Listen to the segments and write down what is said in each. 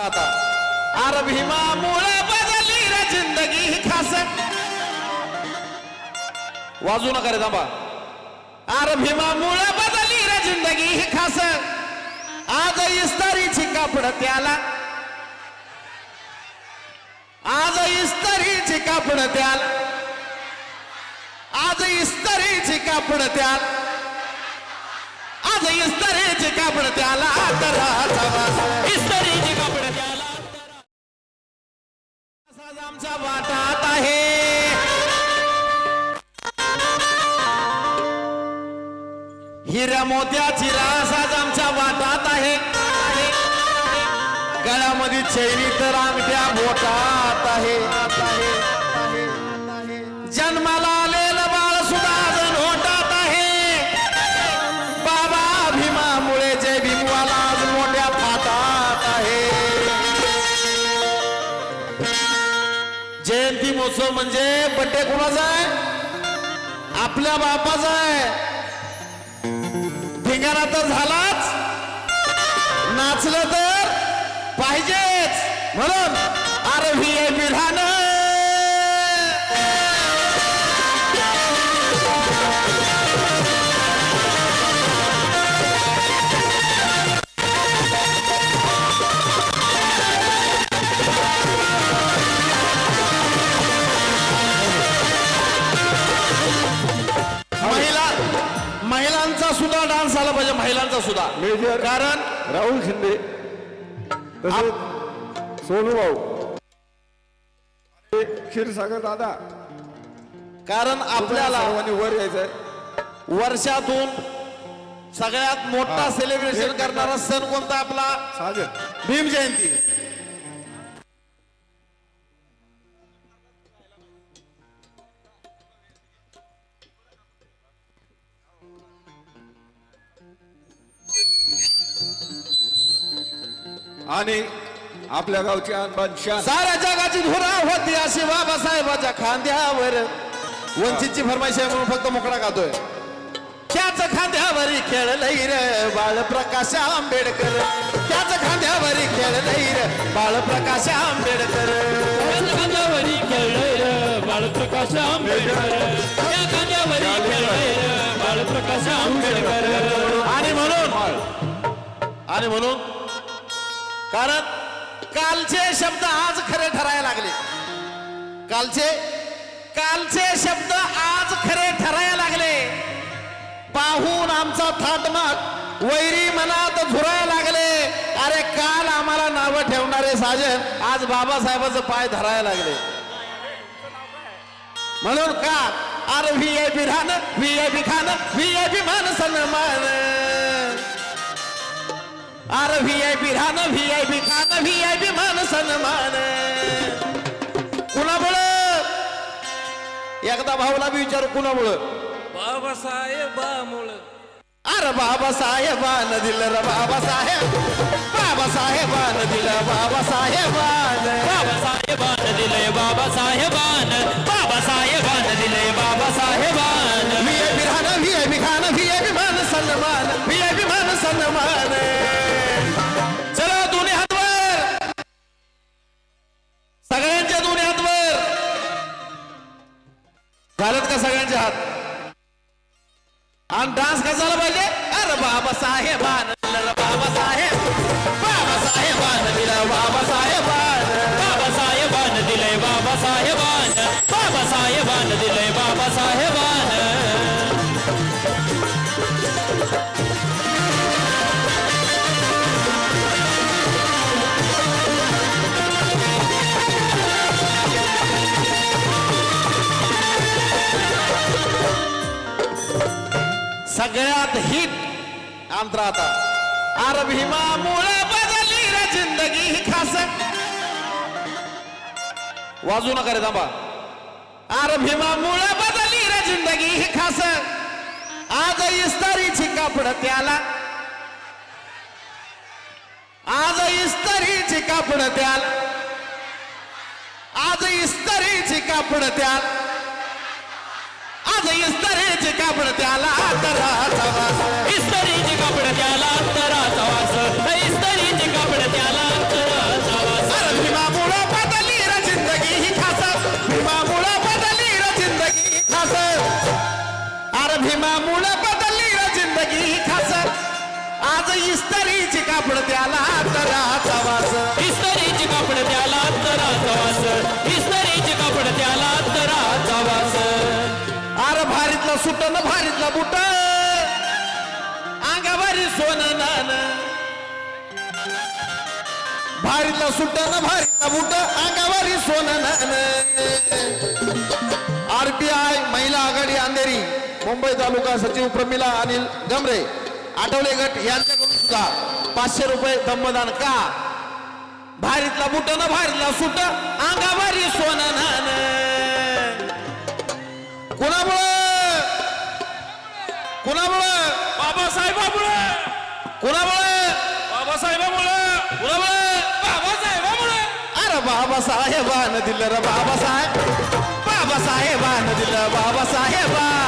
आता. आर भीमामुळे बदली रे जिंदगी ही खास वाजू नका रे थांबा. आर भीमामुळे बदली रे जिंदगी ही खास आज इस्तारीची कापड त्याला. आज इस्तारीची कापड त्याला. आज इस्तारीची कापड त्याला. आज इस्तारीची कापड त्याला. तराचा वास इस्त्रीचे मोत्याची रास आज आमच्या वाटात आहे. गळ्यामध्ये चैनी तर आमच्या बोटात आहे. जन्माला आलेलं बाळ सुद्धा अजून होटात आहे. बाबा भीमामुळे जय भीमवाला आज मोठ्या थाटात आहे. जयंती महोत्सव म्हणजे बड्डे कुणाचा आहे? आपल्या बापाचा आहे. धिंगाणा तर झालाच. नाचलं तर पाहिजेच. म्हणून आरव्ही आहे विधान आला पाहिजे महिलांचा सुद्धा. मेजर कारण राहुल शिंदे तसेच सोनू भाऊ. क्षीरसागर दादा. कारण आपल्याला सर्वांनी वर यायचंय. वर्षातून सगळ्यात मोठा. सेलिब्रेशन करणारा सण कोणता आपला? साजन भीम जयंती. आणि आपल्या गावची अनबान शान. साऱ्या जगाची धुरा होती अशी बाबासाहेबाच्या खांद्यावर. वंचितची फरमाईश आहे म्हणून फक्त मोकळा गातोय त्याच खांद्यावरी खेळलंय रे बाळप्रकाश आंबेडकर. त्याच खांद्यावरी खेळलंय रे बाळप्रकाश आंबेडकर. खांद्यावरी खेळलोय रे बाळप्रकाश आंबेडकर. त्या खांद्यावरी खेळलोय रे बाळप्रकाश आंबेडकर. आणि म्हणून आणि म्हणून कारण कालचे शब्द आज खरे ठरायला लागले. कालचे? कालचे शब्द आज खरे ठरायला लागले. पाहून आमचा थाटमाट वैरी मनात झुरायला लागले. अरे काल आम्हाला नावं ठेवणारे साजन आज बाबासाहेबाचं पाय धरायला लागले. म्हणून का? अरे व्ही ए पी राहणं व्ही ए पी खाणं व्ही ए पी मान सन्मान अरे व्ही आय पी राहणं व्ही आय पी खाणं व्ही आय पी मान सन्मान. कुणामुळं? एकदा भाऊला बी विचारू कुणामुळं? बाबासाहेबामुळं अरे बाबासाहेबान दिलं र बाबासाहेब. बाबासाहेबान दिलं बाबासाहेबान बाबासाहेबान दिलंय बाबासाहेबान बाबासाहेबान दिलंय बाबासाहेबान व्ही आय पी राहणं व्ही आय पी खाणं व्ही आय पी मान सन्मान. व्ही आय पी मान सन्मान. सगळ्यात हिट आमचा आता. अरे बदलली रे जिंदगी ही खास. वाजू नका रे थांबा. अरे भीमामुळे बदलली रे जिंदगी ही खास. आज इस्तारीची कापड त्याला. आज इस्तारीची कापड त्याला. आज इस्तारीची कापड त्याला. आज इस्तरीचे कापड त्याला तराचा वास. इस्तरीचे कापड त्याला तराचा वास. इस्तरीचे कापड त्याला तराचा वास. अरे भीमामुळं बदलली र ही खास. भीमामुळं बदलली र जिंदगी ही खास. अरे भीमामुळं बदलली र जिंदगी ही खास. आज इस्तरीचे कापड त्याला तराचा भारीतला सुट न भारीतला बुट अंगाभारी सोनं नान भारीतला सुट न भारीतला बुट अंगाभारी सोनं नान आरपीआय महिला आघाडी अंधेरी मुंबई तालुका सचिव प्रमिला अनिल गमरे आठवले गट यांच्याकडून सुद्धा पाचशे रुपये दम्मदान का? भारीतला बुट न भारीतला सुट अंगाभारी सोनं नान कुणामुळे? कुणामुळं? बाबासाहेबामुळे. कुणामुळं? बाबासाहेबामुळे. कुणामुळं? बाबासाहेबामुळे. अरे बाबासाहेबान दिलं रे बाबासाहेब. बाबासाहेबान दिलं बाबासाहेबान.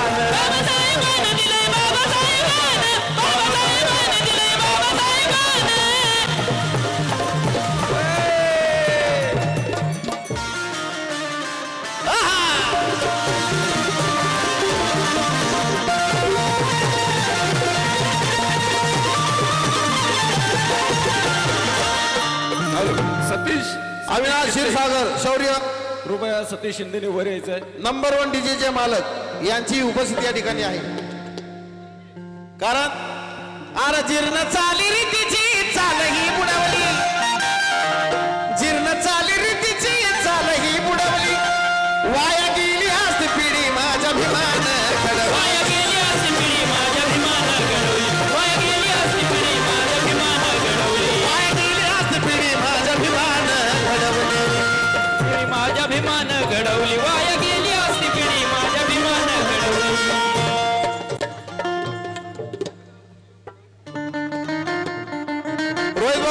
क्षीरसागर शौर्य. कृपया सतीश शिंदेने वर यायचंय नंबर वन डीजेचे मालक यांची उपस्थिती या ठिकाणी आहे. कारण अरे जीर्ण चाली रीतीची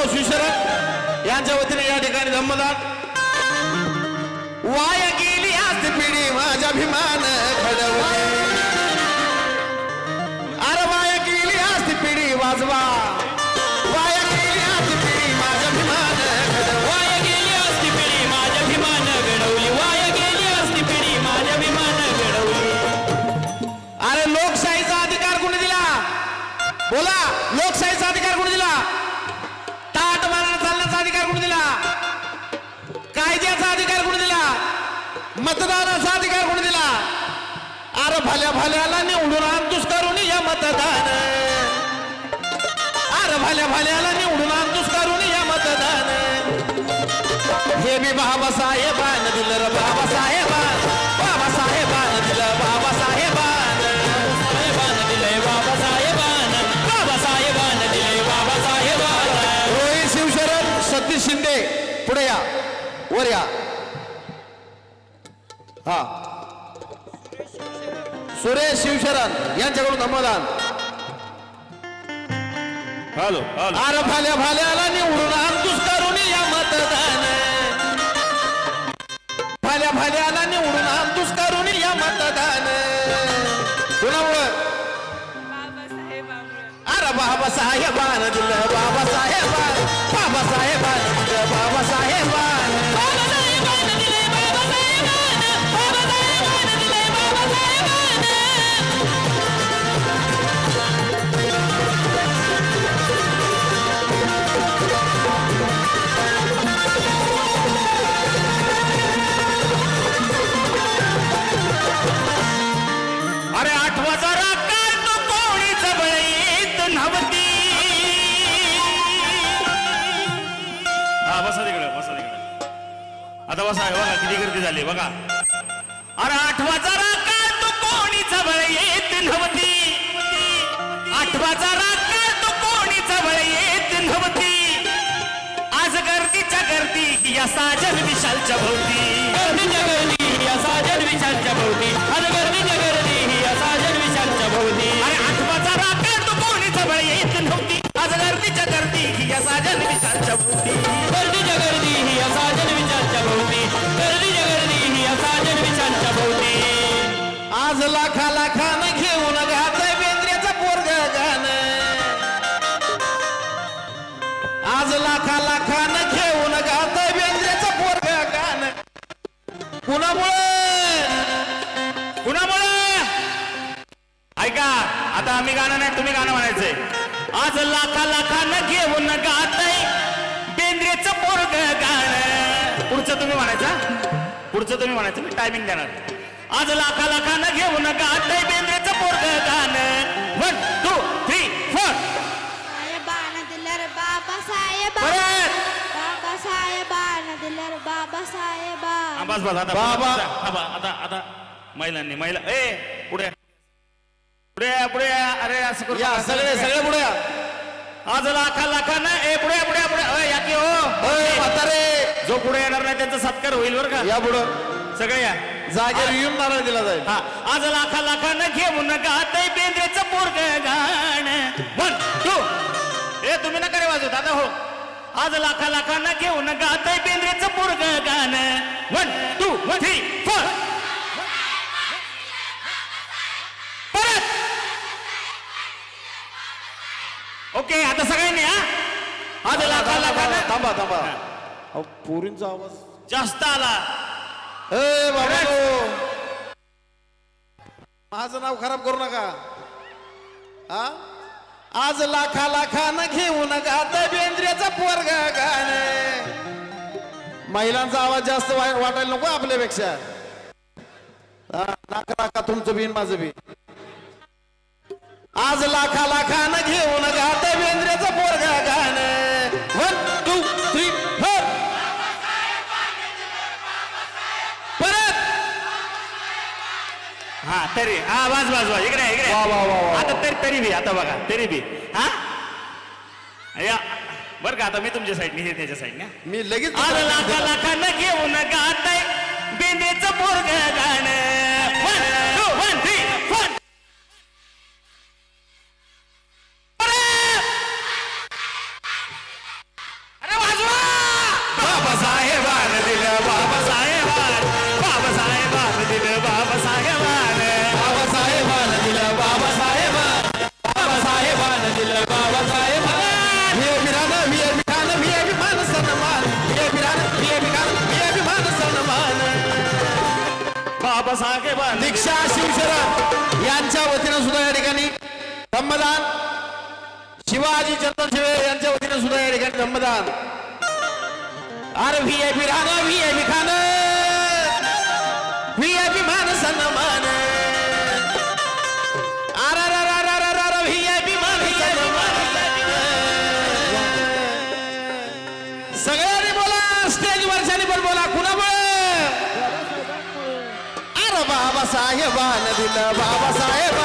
भाऊ शिवशरण यांच्या वतीने या ठिकाणी धम्मदान वाया गेली आज पिढी माझ्या अभिमान घडवली अरे वाया गेली आज पिढी वाजवा. वाया गेली आज पिढी माझ्या अभिमान घडवली वाया गेली असती पिढी माझ्या भीमानं घडवली. वाया गेली असती पिढी माझ्या भीमानं घडवली. अरे लोकशाहीचा अधिकार कोणी दिला? बोला लोकशाहीचा मतदानाचा अधिकार कोणी दिला? अरे भल्या भल्याला निवडून आण दुष्कारून या मतदान. अरे भल्या भल्याला निवडून आण दुष्कारून या मतदान. हे मी बाबासाहेबान दिलं रे बाबासाहेबान. बाबासाहेबान दिलं बाबासाहेबान. साहेबान दिले बाबासाहेबान. बाबासाहेबान दिले बाबासाहेबान. रोहित शिवशरण सतीश शिंदे पुढे या वर या. हा. सुरेश शिवशरण यांच्याकडून धम्मदान. Hello hello. अरे भाल्या भाल्याला निवडून आणतोस करून या मतदान. भाल्या भाल्याला निवडून आणतोस करून या मतदान. कुणामुळं? अरे बाबासाहेबान दिलं बाबासाहेबान बाबासाहेबान. प्रवास आहे बघा किती गर्दी झाली बघा. अरे आठवा जरा का तो कोणी जवळ येत नव्हती? आठवा जरा का तो कोणी जवळ येत नव्हती? आज गर्दीच्या गर्दी या साजन विशालच्या भोवती. गर्दीच्या गर्दी या साजन विशालच्या भोवती. आज गर्दीच्या गर्दी कुणामुळे कुणामुळे ऐका आता आम्ही गाणं नाही तुम्ही गाणं म्हणायचंय आज लाखा लाखानं घेऊन गातय बेंद्रेचं पोरग गाणं. पुढचं तुम्ही म्हणायचं पुढचं तुम्ही म्हणायचं मी टायमिंग देणार. आज लाखा लाखानं घेऊन गातय बेंद्रेचं पोरग गाणं. वन टू थ्री फोर साहेबानं दिलं रे बाबासाहेब परत बाबासाहेबानं दिलं रे बाबासाहेबा हा, बस बस आता बाबा. आता आता आता महिलांनी महिला ए पुढे पुढे या, पुढे या. अरे असं करू या नका. सगळे सगळे पुढे या. आज लाखा लाखानं ए पुढे या, पुढे या, पुढे या. अय, या की हो म्हातारे जो पुढे येणार नाही त्यांचा सत्कार होईल बरं का? या पुढं. सगळे या. जागेवर येऊन नारळ दिला जाईल. हा. आज लाखा लाखानं घेऊन गातय बेंद्रेचं पोरग गाण. वन टू ए तुम्ही नका रे वाजू दादा हो. आज लाखा लाखानं घेऊन गातय बेंद्रेचं पोरग गाण. वन टू थ्री फोर परत. ओके आता सगळ्यांनी हा? आज लाखा लाखानं थांबा थांबा. अहो, पोरींचा आवाज. जास्त आला. ए बाबा माझं नाव खराब करू नका. हा? आज लाखा लाखानं घेऊन गात बेंद्र्याचा पोरग गाणे. महिलांचा आवाज जास्त वाटायला नको आपल्यापेक्षा. हा, नाका नाका तुमचं बिन माझं बी. आज लाखा लाखानं घेऊन गात बेंद्र्याचा पोरग तरी. हा वाज वाज वाज. इकडे इकडे. वा, वा, वा, वा. आता तरी तरी बी आता बघा तरी बी. हा? या. बर का आता मी तुमच्या साईडने हे त्याच्या साईडने मी लगेच आज लाखा लाखानं घेऊन गाताय बेंद्रेचं पोरग गाणं. बाबासाहेबान दीक्षा शिवशरण यांच्या वतीनं सुद्धा या ठिकाणी धम्मदान शिवाजी चंद्रशिवे यांच्या वतीनं सुद्धा या ठिकाणी धम्मदान अरे व्ही आय पी राहणं व्ही आय पी खाणं व्ही आय पी मान सन्मान. कुणामुळे अरे बाबासाहेबान दिलं बाबासाहेब